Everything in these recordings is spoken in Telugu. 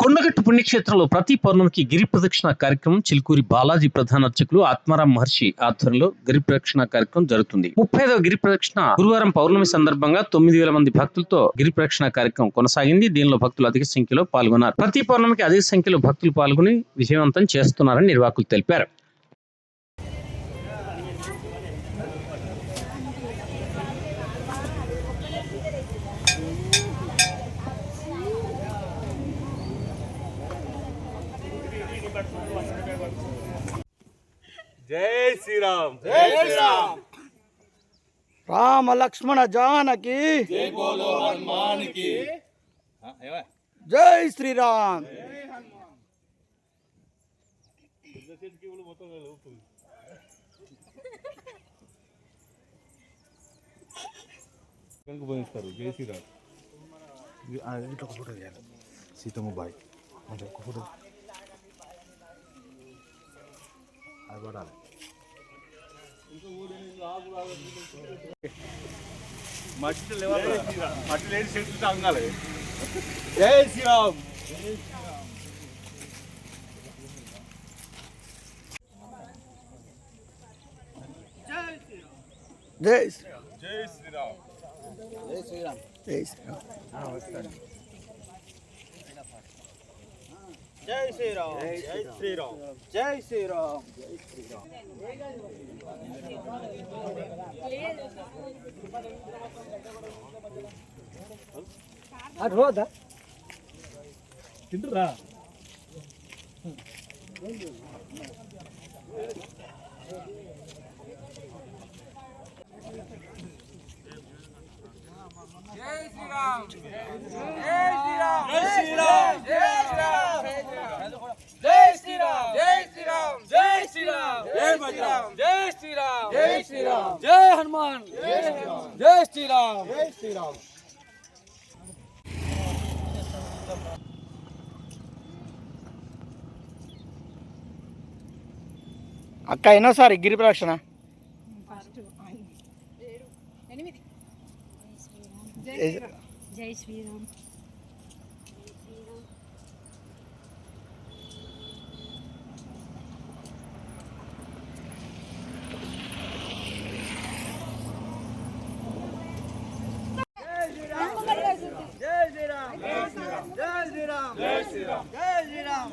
కొండగట్టు పుణ్యక్షేత్రంలో ప్రతి పౌర్ణమికి గిరి ప్రదక్షిణ కార్యక్రమం చిలుకూరి బాలాజీ ప్రధాన అర్చకులు ఆత్మారాం మహర్షి ఆధ్వర్యంలో గిరి ప్రదక్షిణ కార్యక్రమం జరుగుతుంది. ముప్పై ఐదవ గిరి ప్రదక్షిణ గురువారం పౌర్ణమి సందర్భంగా తొమ్మిది వేల మంది భక్తులతో గిరి ప్రదక్షిణ కార్యక్రమం కొనసాగింది. దీనిలో భక్తులు అధిక సంఖ్యలో పాల్గొన్నారు. ప్రతి పౌర్ణమికి అధిక సంఖ్యలో భక్తులు పాల్గొని విజయవంతం చేస్తున్నారని నిర్వాహకులు తెలిపారు. జై శ్రీరామ్ జై శ్రీరామ్ రామ లక్ష్మణ జానకి జై శ్రీరామ్ కనుక పోయిస్తారు జై శ్రీరామ్ ఇట్లా ఒక ఫోటో తీయాలి సీతమ్మ బాయ్ అంటే ఒక ఫోటో పడాలి మట్టి లేవాలి. మట్టి లేని జై శ్రీరామ్. జై శ్రీరామ్. జై శ్రీరామ్. జై శ్రీరామ్. జై శ్రీరామ్. జై శ్రీరామ్ జై శ్రీరామ్ జై శ్రీరామ్ జై శ్రీరామ్ అటు పోదా? తింటురా జై శ్రీరామ్ జై శ్రీరామ్ జై శ్రీరామ్ जय श्री राम जय श्री राम जय हनुमान जय श्री राम जय श्री राम అక్క ఎన్నోసారి గిరి ప్రదక్షిణ జై శ్రీరామ్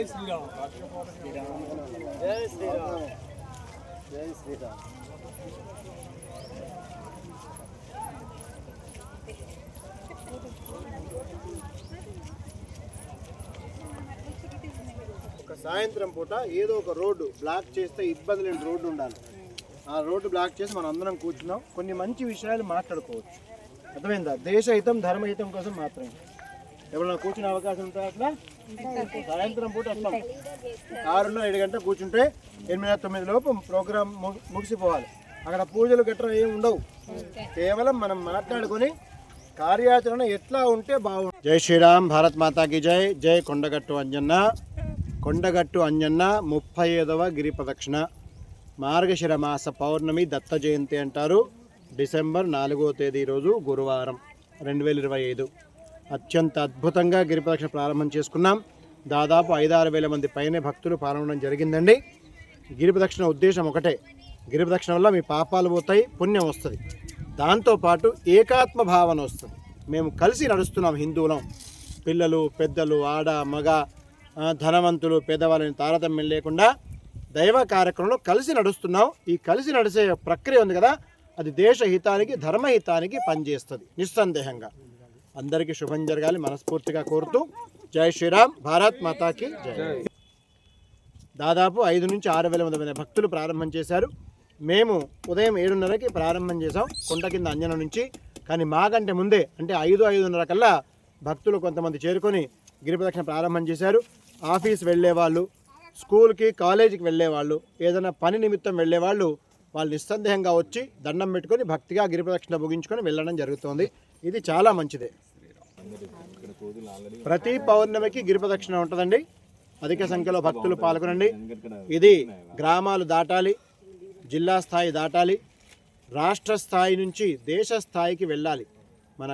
జై శ్రీరామ్ జై శ్రీరామ్ జై శ్రీరామ్ ఒక సాయంత్రం పూట ఏదో ఒక రోడ్డు బ్లాక్ చేస్తే ఇబ్బంది లేని రోడ్డు ఉండాలి. ఆ రోడ్డు బ్లాక్ చేసి మనం అందరం కూర్చున్నాం. కొన్ని మంచి విషయాలు మాట్లాడుకోవచ్చు. అర్థమైందా? దేశహితం ధర్మహితం కోసం మాత్రమే. ఎవరైనా కూర్చునే అవకాశం ఉంటే అట్లా సాయంత్రం పూట వస్తాం ఆరున్నర ఏడు గంటల కూర్చుంటే ఎనిమిది తొమ్మిది లోపు ప్రోగ్రామ్ ము- ముగిసిపోవాలి. అక్కడ పూజలు గట్రా ఏమి ఉండవు. కేవలం మనం మాట్లాడుకొని కార్యాచరణ ఎట్లా ఉంటే బాగుంటుంది జై శ్రీరామ్ భారత్ మాతాకి జై. జై కొండగట్టు అంజన్న. కొండగట్టు అంజన్న ముప్పై ఐదవ గిరి ప్రదక్షిణ. మార్గశిర మాస పౌర్ణమి దత్త జయంతి అంటారు. డిసెంబర్ నాలుగో తేదీ రోజు గురువారం రెండు వేల ఇరవై ఐదు. అత్యంత అద్భుతంగా గిరిప్రదక్షిణ ప్రారంభం చేసుకున్నాం. దాదాపు ఐదారు వేల మంది పైనే భక్తులు పాల్గొనడం జరిగిందండి. గిరిప్రదక్షిణ ఉద్దేశం ఒకటే. గిరిప్రదక్షిణ వల్ల మీ పాపాలు పోతాయి పుణ్యం వస్తుంది. దాంతోపాటు ఏకాత్మ భావన వస్తుంది. మేము కలిసి నడుస్తున్నాం హిందువులం. పిల్లలు పెద్దలు ఆడ మగ ధనవంతులు పేదవాళ్ళని తారతమ్యం లేకుండా దైవ కార్యక్రమంలో కలిసి నడుస్తున్నాం. ఈ కలిసి నడిచే ప్రక్రియ ఉంది కదా అది దేశ హితానికి ధర్మహితానికి పనిచేస్తుంది నిస్సందేహంగా. అందరికీ శుభం జరగాలి. మనస్ఫూర్తిగా కోరుతూ జై శ్రీరామ్. భారత్ మాతాకి జై. దాదాపు ఐదు నుంచి ఆరు వేల మంది భక్తులు ప్రారంభం చేశారు. మేము ఉదయం ఏడున్నరకి ప్రారంభం చేసాం కొండ కింద అంజనం నుంచి. కానీ మాకంటే ముందే అంటే ఐదు ఐదున్నర కల్లా భక్తులు కొంతమంది చేరుకొని గిరి ప్రదక్షిణ ప్రారంభం చేశారు. ఆఫీస్ వెళ్ళే వాళ్ళు స్కూల్కి కాలేజీకి వెళ్ళేవాళ్ళు ఏదైనా పని నిమిత్తం వెళ్ళేవాళ్ళు వాళ్ళు నిస్సందేహంగా వచ్చి దండం పెట్టుకొని భక్తిగా గిరి ప్రదక్షిణ ముగించుకొని వెళ్ళడం జరుగుతోంది. ఇది చాలా మంచిదే. ప్రతి పౌర్ణమికి గిరిప్రదక్షిణ ఉంటుందండి. అధిక సంఖ్యలో భక్తులు పాల్గొనండి. ఇది గ్రామాలు దాటాలి జిల్లా స్థాయి దాటాలి రాష్ట్ర స్థాయి నుంచి దేశ స్థాయికి వెళ్ళాలి. మన